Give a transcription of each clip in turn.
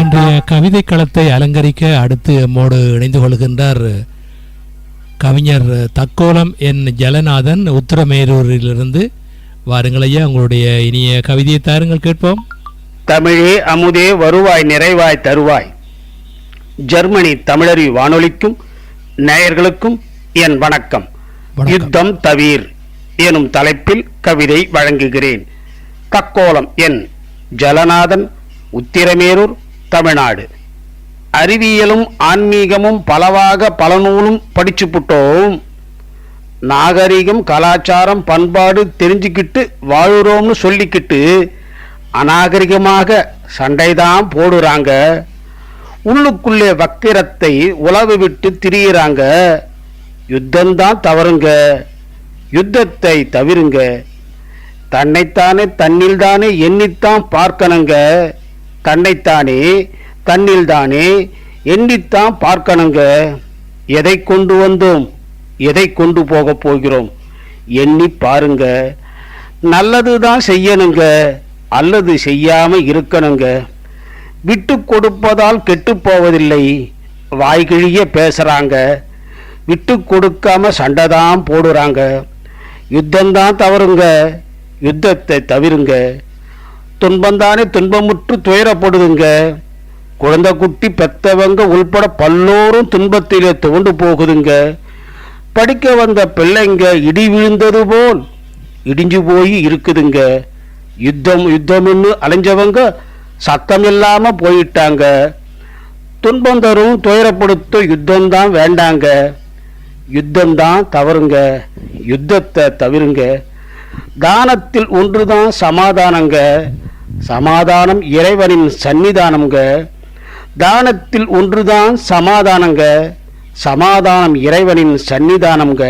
இன்றைய கவிதை களத்தை அலங்கரிக்க அடுத்து எம்மோடு இணைந்து கொள்கின்றார் கவிஞர் தக்கோலம் என் ஜலநாதன் உத்தரமேரூரிலிருந்து. வாருங்கள் ஐயா உங்களுடைய இனிய கவிதையை தாருங்கள் கேட்போம். தமிழே அமுதே வருவாய் நிறைவாய் தருவாய். ஜெர்மனி தமிழறி வானொலிக்கும் நேயர்களுக்கும் என் வணக்கம். வணக்கம். யுத்தம் தவீர் எனும் தலைப்பில் கவிதை வழங்குகிறேன். தக்கோலம் என் ஜலநாதன் உத்திரமேரூர் தமிழ்நாடு. அறிவியலும் ஆன்மீகமும் பலவாக பல நூலும் படிச்சு புட்டோம் நாகரிகம் கலாச்சாரம் பண்பாடு தெரிஞ்சுக்கிட்டு வாழுறோம்னு சொல்லிக்கிட்டு அநாகரிகமாக சண்டைதான் போடுறாங்க. உள்ளுக்குள்ளே வக்கிரத்தை உழவு விட்டு திரியிறாங்க. யுத்தம்தான் தவறுங்க. யுத்தத்தை தவிருங்க. தன்னைத்தானே தன்னில்தானே எண்ணித்தான் பார்க்கணுங்க. தன்னைத்தானே தன்னில்தானே எண்ணித்தான் பார்க்கணுங்க. எதை கொண்டு வந்தோம்? எதை கொண்டு போக போகிறோம்? எண்ணி பாருங்க. நல்லது தான் செய்யணுங்க. அல்லது செய்யாம இருக்கணுங்க. விட்டு கொடுப்பதால் கெட்டு போவதில்லை. வாய்கிழிய பேசுறாங்க. விட்டு கொடுக்காம சண்டை தான் போடுறாங்க. யுத்தம்தான் தவறுங்க. யுத்தத்தை தவிருங்க. துன்பந்தானே துன்பமுற்று துயரப்படுதுங்க. குழந்தை குட்டி பெத்தவங்க உள்பட பல்லோரும் துன்பத்திலே துவண்டு போகுதுங்க. படிக்க வந்த பிள்ளைங்க இடி விழுந்தது போல் இடிஞ்சு போய் இருக்குதுங்க. யுத்தம் யுத்தம்னு அலைஞ்சவங்க சத்தம் இல்லாமல் போயிட்டாங்க. துன்பம் தரும் துயரப்படுத்தும் யுத்தம் தான் வேண்டாங்க. யுத்தம் தான் தவறுங்க. யுத்தத்தை தவிருங்க. தானத்தில் ஒன்றுதான் சமாதானங்க. சமாதானம் இறைவனின் சன்னிதானம்ங்க தானத்தில் ஒன்றுதான் சமாதானங்க. சமாதானம் இறைவனின் சன்னிதானம்ங்க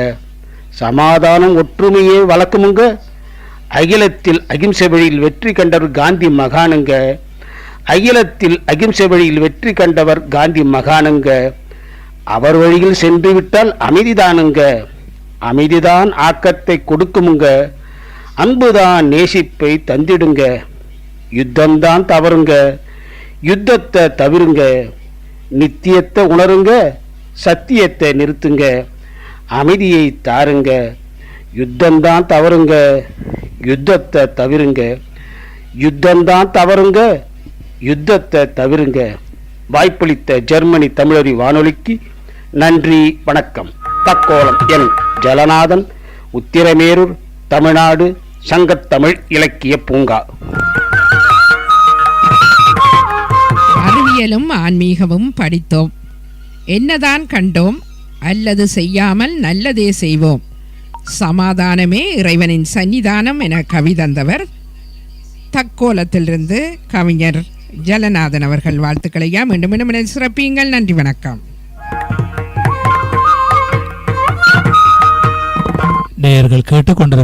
சமாதானம் ஒற்றுமையே வழக்கமுங்க. அகிலத்தில் அகிம்சை வழியில் வெற்றி கண்டவர் காந்தி மகானுங்க. அகிலத்தில் அகிம்சை வழியில் வெற்றி கண்டவர் காந்தி மகானுங்க. அவர் வழியில் சென்று விட்டால் அமைதிதானுங்க. அமைதிதான் ஆக்கத்தை கொடுக்குமுங்க. அன்புதான் நேசிப்பை தந்திடுங்க. யுத்தம்தான் தவறுங்க. யுத்தத்தை தவிருங்க. நித்தியத்தை உணருங்க. சத்தியத்தை நிறுத்துங்க. அமைதியை தாருங்க. யுத்தம்தான் தவறுங்க. யுத்தத்தை தவிருங்க. யுத்தம்தான் தவறுங்க. யுத்தத்தை தவிருங்க. வாய்ப்பளித்த ஜெர்மனி தமிழறி வானொலிக்கு நன்றி வணக்கம். தக்கோலம் என் ஜலநாதன் உத்திரமேரூர் தமிழ்நாடு சங்கத்தமிழ் இலக்கிய பூங்கா. அறிவியலும் ஆன்மீகமும் படித்தோம். என்னதான் கண்டோம் அல்லது செய்யாமல் நல்லதே செய்வோம். சமாதானமே இறைவனின் சன்னிதானம் என கவிதந்தவர் தக்கோலத்திலிருந்து கவிஞர் ஜலநாதன் அவர்கள் வாழ்த்துக்களையா மீண்டும் மீண்டும் சிறப்பியுங்கள். நன்றி வணக்கம். நேயர்கள் கேட்டுக்கொண்டிருப்ப